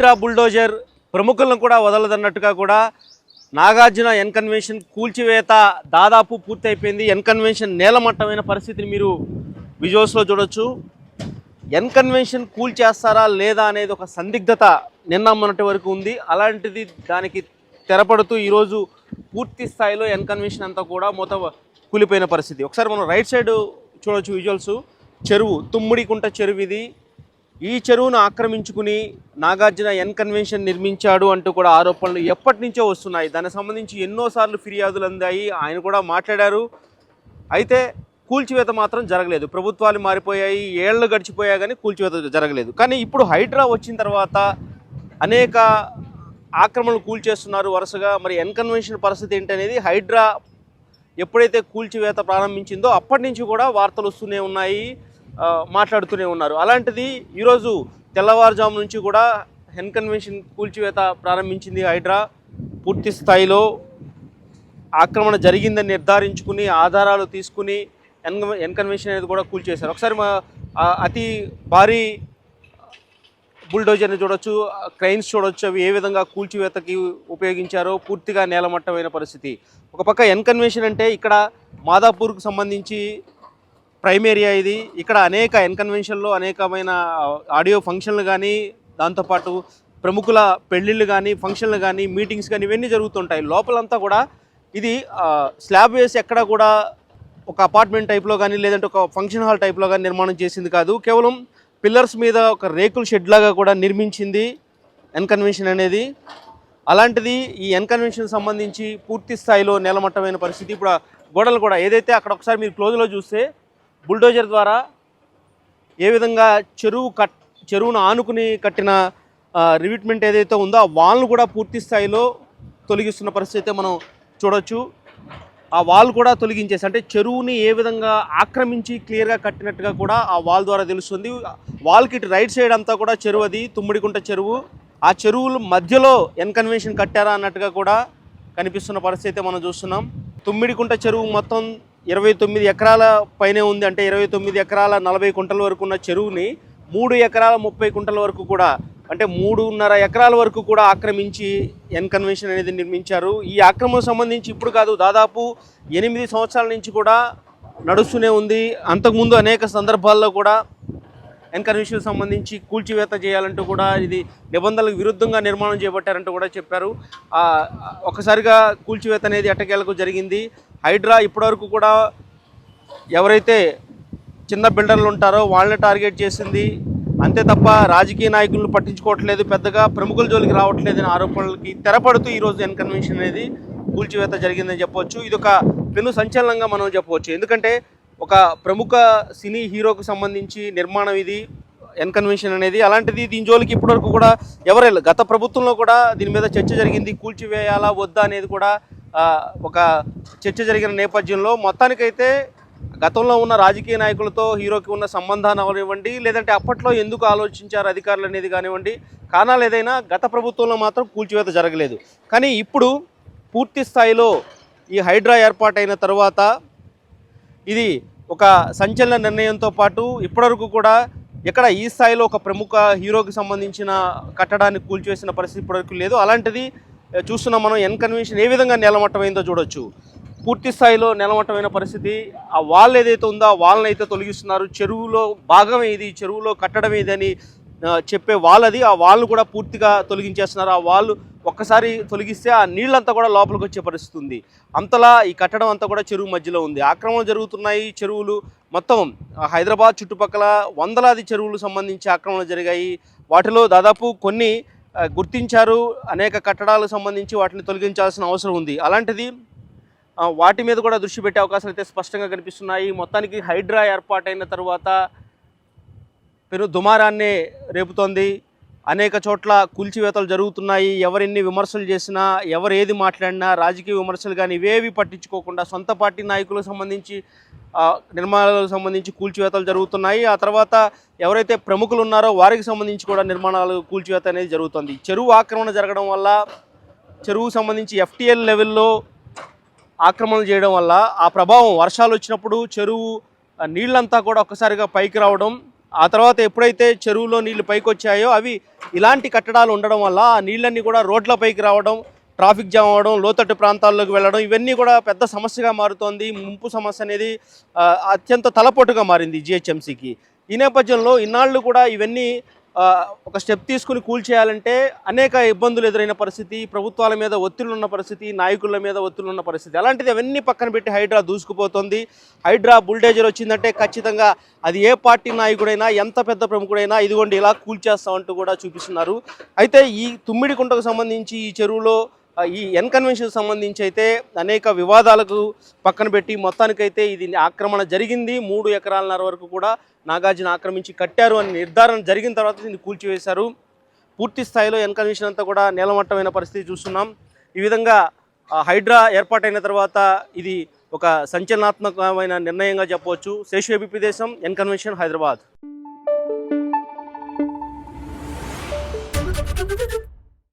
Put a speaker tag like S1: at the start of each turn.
S1: Ultra bulldozer ప్రముఖులను కూడా వదలదన్నట్టుగా కూడా Nagarjuna N convention కూల్చివేత దాదాపు పూర్తయిపోయింది. ఎన్ కన్వెన్షన్ నేలమట్టమైన పరిస్థితిని మీరు విజువల్స్లో చూడొచ్చు. ఎన్ కన్వెన్షన్ కూల్ చేస్తారా లేదా అనేది ఒక సందిగ్ధత నిన్న మొన్నటి వరకు ఉంది. అలాంటిది దానికి తెరపడుతూ ఈరోజు పూర్తి స్థాయిలో ఎన్ కన్వెన్షన్ అంతా కూడా మొత్తం కూలిపోయిన పరిస్థితి. ఒకసారి మనం రైట్ సైడ్ చూడొచ్చు విజువల్స్. చెరువు తుమ్మిడికుంట చెరువు ఇది ఈ చెరువును ఆక్రమించుకుని నాగార్జున ఎన్ కన్వెన్షన్ నిర్మించాడు అంటూ కూడా ఆరోపణలు ఎప్పటి నుంచో వస్తున్నాయి. దానికి సంబంధించి ఎన్నోసార్లు ఫిర్యాదులు అందాయి ఆయన కూడా మాట్లాడారు. అయితే కూల్చివేత మాత్రం జరగలేదు. ప్రభుత్వాలు మారిపోయాయి ఏళ్ళు గడిచిపోయా కానీ కూల్చివేత జరగలేదు. కానీ ఇప్పుడు హైడ్రా వచ్చిన తర్వాత అనేక ఆక్రమణలు కూల్చేస్తున్నారు వరుసగా. మరి ఎన్ కన్వెన్షన్ పరిస్థితి ఏంటనేది హైడ్రా ఎప్పుడైతే కూల్చివేత ప్రారంభించిందో అప్పటి నుంచి కూడా వార్తలు వస్తూనే ఉన్నాయి. మాట్లాడుతూనే ఉన్నారు. అలాంటిది ఈరోజు తెల్లవారుజాము నుంచి కూడా హెన్ కన్వెన్షన్ కూల్చివేత ప్రారంభించింది హైడ్రా. పూర్తి స్థాయిలో ఆక్రమణ జరిగిందని నిర్ధారించుకుని ఆధారాలు తీసుకుని ఎన్ ఎన్ కన్వెన్షన్ అనేది కూడా కూల్చేశారు ఒకసారి మా అతి భారీ బుల్డోజర్ని చూడొచ్చు క్రైన్స్ చూడొచ్చు అవి ఏ విధంగా కూల్చివేతకి ఉపయోగించారో పూర్తిగా నేలమట్టమైన పరిస్థితి. ఒక పక్క ఎన్ కన్వెన్షన్ అంటే ఇక్కడ మాదాపూర్కు సంబంధించి ప్రైమ్ ఏరియా ఇది. ఇక్కడ అనేక ఎన్కన్వెన్షన్లో అనేకమైన ఆడియో ఫంక్షన్లు కానీ దాంతోపాటు ప్రముఖుల పెళ్ళిళ్ళు కానీ ఫంక్షన్లు కానీ మీటింగ్స్ కానీ ఇవన్నీ జరుగుతుంటాయి. లోపలంతా కూడా ఇది స్లాబ్ వేసి ఎక్కడ కూడా ఒక అపార్ట్మెంట్ టైప్లో కానీ లేదంటే ఒక ఫంక్షన్ హాల్ టైప్లో కానీ నిర్మాణం చేసింది కాదు. కేవలం పిల్లర్స్ మీద ఒక రేకుల షెడ్ లాగా కూడా నిర్మించింది ఎన్కన్వెన్షన్ అనేది. అలాంటిది ఈ ఎన్కన్వెన్షన్ సంబంధించి పూర్తి స్థాయిలో నేలమట్టమైన పరిస్థితి. ఇప్పుడు గోడలు కూడా ఏదైతే అక్కడ ఒకసారి మీరు క్లోజ్లో చూస్తే బుల్డోజర్ ద్వారా ఏ విధంగా చెరువు కట్ చెరువును ఆనుకుని కట్టిన రివిట్మెంట్ ఏదైతే ఉందో ఆ వాల్ను కూడా పూర్తి స్థాయిలో తొలగిస్తున్న పరిస్థితి అయితే మనం చూడొచ్చు. ఆ వాల్ కూడా తొలగించేసి అంటే చెరువుని ఏ విధంగా ఆక్రమించి క్లియర్గా కట్టినట్టుగా కూడా ఆ వాల్ ద్వారా తెలుస్తుంది. వాల్కి ఇటు రైట్ సైడ్ అంతా కూడా చెరువు అది తుమ్మిడికుంట చెరువు. ఆ చెరువులు మధ్యలో ఎన్కన్వెన్షన్ కట్టారా అన్నట్టుగా కూడా కనిపిస్తున్న పరిస్థితి అయితే మనం చూస్తున్నాం. తుమ్మిడికుంట చెరువు మొత్తం ఇరవై తొమ్మిది ఎకరాల పైనే ఉంది. అంటే ఇరవై తొమ్మిది ఎకరాల నలభై కుంటల వరకు ఉన్న చెరువుని మూడు ఎకరాల ముప్పై కుంటల వరకు కూడా అంటే మూడున్నర ఎకరాల వరకు కూడా ఆక్రమించి ఎన్కన్వెన్షన్ అనేది నిర్మించారు. ఈ ఆక్రమణకు సంబంధించి ఇప్పుడు కాదు దాదాపు ఎనిమిది సంవత్సరాల నుంచి కూడా నడుస్తూనే ఉంది. అంతకుముందు అనేక సందర్భాల్లో కూడా ఎన్కన్వెన్షన్ సంబంధించి కూల్చివేత చేయాలంటూ కూడా ఇది నిబంధనలకు విరుద్ధంగా నిర్మాణం చేపట్టారంటూ కూడా చెప్పారు. ఒకసారిగా కూల్చివేత అనేది ఎట్టకేలకు జరిగింది. హైడ్రా ఇప్పటివరకు కూడా ఎవరైతే చిన్న బిల్డర్లు ఉంటారో వాళ్ళని టార్గెట్ చేసింది. అంతే తప్ప రాజకీయ నాయకులను పట్టించుకోవట్లేదు పెద్దగా ప్రముఖుల జోలికి రావట్లేదని ఆరోపణలకి తెరపడుతూ ఈరోజు ఎన్ కన్వెన్షన్ అనేది కూల్చివేత జరిగిందని చెప్పవచ్చు ఇది ఒక పెను సంచలనంగా మనం చెప్పవచ్చు. ఎందుకంటే ఒక ప్రముఖ సినీ హీరోకు సంబంధించి నిర్మాణం ఇది ఎన్ కన్వెన్షన్ అనేది. అలాంటిది దీని జోలికి ఇప్పటివరకు కూడా ఎవరైనా గత ప్రభుత్వంలో కూడా దీని మీద చర్చ జరిగింది. కూల్చివేయాలా వద్దా అనేది కూడా ఒక చర్చ జరిగిన నేపథ్యంలో మొత్తానికైతే గతంలో ఉన్న రాజకీయ నాయకులతో హీరోకి ఉన్న సంబంధాన్ని అవనివ్వండి లేదంటే అప్పట్లో ఎందుకు ఆలోచించారు అధికారులు అనేది కానివ్వండి కారణాలు ఏదైనా గత ప్రభుత్వంలో మాత్రం కూల్చివేత జరగలేదు. కానీ ఇప్పుడు పూర్తి స్థాయిలో ఈ హైడ్రా ఏర్పాటైన తర్వాత ఇది ఒక సంచలన నిర్ణయంతో పాటు ఇప్పటివరకు కూడా ఎక్కడ ఈ స్థాయిలో ఒక ప్రముఖ హీరోకి సంబంధించిన కట్టడాన్ని కూల్చివేసిన పరిస్థితి ఇప్పటివరకు లేదు. అలాంటిది చూస్తున్నాం మనం ఎన్ కన్వెన్షన్ ఏ విధంగా నేలమట్టమైందో చూడొచ్చు. పూర్తి స్థాయిలో నేలమట్టమైన పరిస్థితి ఆ వాల్ ఏదైతే ఉందో ఆ వాళ్ళని అయితే తొలగిస్తున్నారు. చెరువులో భాగం ఇది చెరువులో కట్టడం ఇది అని చెప్పే వాల్ అది. ఆ వాళ్ళు కూడా పూర్తిగా తొలగించేస్తున్నారు. ఆ వాళ్ళు ఒక్కసారి తొలగిస్తే ఆ నీళ్ళంతా కూడా లోపలికి వచ్చే పరిస్థితి ఉంది. అంతలా ఈ కట్టడం అంతా కూడా చెరువు మధ్యలో ఉంది. ఆక్రమణ జరుగుతున్నాయి చెరువులు. మొత్తం హైదరాబాద్ చుట్టుపక్కల వందలాది చెరువులు సంబంధించి ఆక్రమణలు జరిగాయి. వాటిలో దాదాపు కొన్ని గుర్తించారు. అనేక కట్టడాలకు సంబంధించి వాటిని తొలగించాల్సిన అవసరం ఉంది. అలాంటిది వాటి మీద కూడా దృష్టి పెట్టే అవకాశాలు అయితే స్పష్టంగా కనిపిస్తున్నాయి. మొత్తానికి హైడ్రా ఏర్పాటైన తర్వాత పెను దుమారాన్నే రేపుతోంది. అనేక చోట్ల కూల్చివేతలు జరుగుతున్నాయి. ఎవరెన్ని విమర్శలు చేసినా ఎవరు ఏది మాట్లాడినా రాజకీయ విమర్శలు కానీ ఇవేవి పట్టించుకోకుండా సొంత పార్టీ నాయకులకు సంబంధించి నిర్మాణాలకు సంబంధించి కూల్చివేతలు జరుగుతున్నాయి. ఆ తర్వాత ఎవరైతే ప్రముఖులు ఉన్నారో వారికి సంబంధించి కూడా నిర్మాణాలు కూల్చివేత అనేది జరుగుతుంది. చెరువు ఆక్రమణ జరగడం వల్ల చెరువుకు సంబంధించి ఎఫ్టీఎల్ లెవెల్లో ఆక్రమణ చేయడం వల్ల ఆ ప్రభావం వర్షాలు వచ్చినప్పుడు చెరువు నీళ్ళంతా కూడా ఒక్కసారిగా పైకి రావడం ఆ తర్వాత ఎప్పుడైతే చెరువులో నీళ్ళు పైకి వచ్చాయో అవి ఇలాంటి కట్టడాలు ఉండడం వల్ల ఆ నీళ్ళన్నీ కూడా రోడ్ల పైకి రావడం ట్రాఫిక్ జామ్ అవ్వడం లోతట్టు ప్రాంతాల్లోకి వెళ్ళడం ఇవన్నీ కూడా పెద్ద సమస్యగా మారుతోంది. ముంపు సమస్య అనేది అత్యంత తలపోటుగా మారింది జిహెచ్ఎంసీకి. ఈ నేపథ్యంలో ఇన్నాళ్ళు కూడా ఇవన్నీ ఒక స్టెప్ తీసుకుని కూల్చేయాలంటే అనేక ఇబ్బందులు ఎదురైన పరిస్థితి ప్రభుత్వాల మీద ఒత్తిళ్ళు ఉన్న పరిస్థితి నాయకుల మీద ఒత్తిళ్ళు ఉన్న పరిస్థితి. అలాంటిది అవన్నీ పక్కన పెట్టి హైడ్రా దూసుకుపోతుంది. హైడ్రా బుల్డేజర్ వచ్చిందంటే ఖచ్చితంగా అది ఏ పార్టీ నాయకుడైనా ఎంత పెద్ద ప్రముఖుడైనా ఇదిగోండి ఇలా కూల్చేస్తామంటూ కూడా చూపిస్తున్నారు. అయితే ఈ తుమ్మిడి కుంటకు సంబంధించి ఈ చెరువులో ఈ ఎన్ కన్వెన్షన్ సంబంధించి అయితే అనేక వివాదాలకు పక్కన పెట్టి మొత్తానికైతే ఇది ఆక్రమణ జరిగింది. మూడు ఎకరాలన్నర వరకు కూడా నాగార్జున ఆక్రమించి కట్టారు అని నిర్ధారణ జరిగిన తర్వాత దీన్ని కూల్చివేశారు. పూర్తి స్థాయిలో ఎన్ కన్వెన్షన్ అంతా కూడా నేలమట్టమైన పరిస్థితి చూస్తున్నాం. ఈ విధంగా హైడ్రా ఏర్పాటైన తర్వాత ఇది ఒక సంచలనాత్మకమైన నిర్ణయంగా చెప్పవచ్చు. శేషు ఏబీపీ దేశం ఎన్ కన్వెన్షన్ హైదరాబాద్.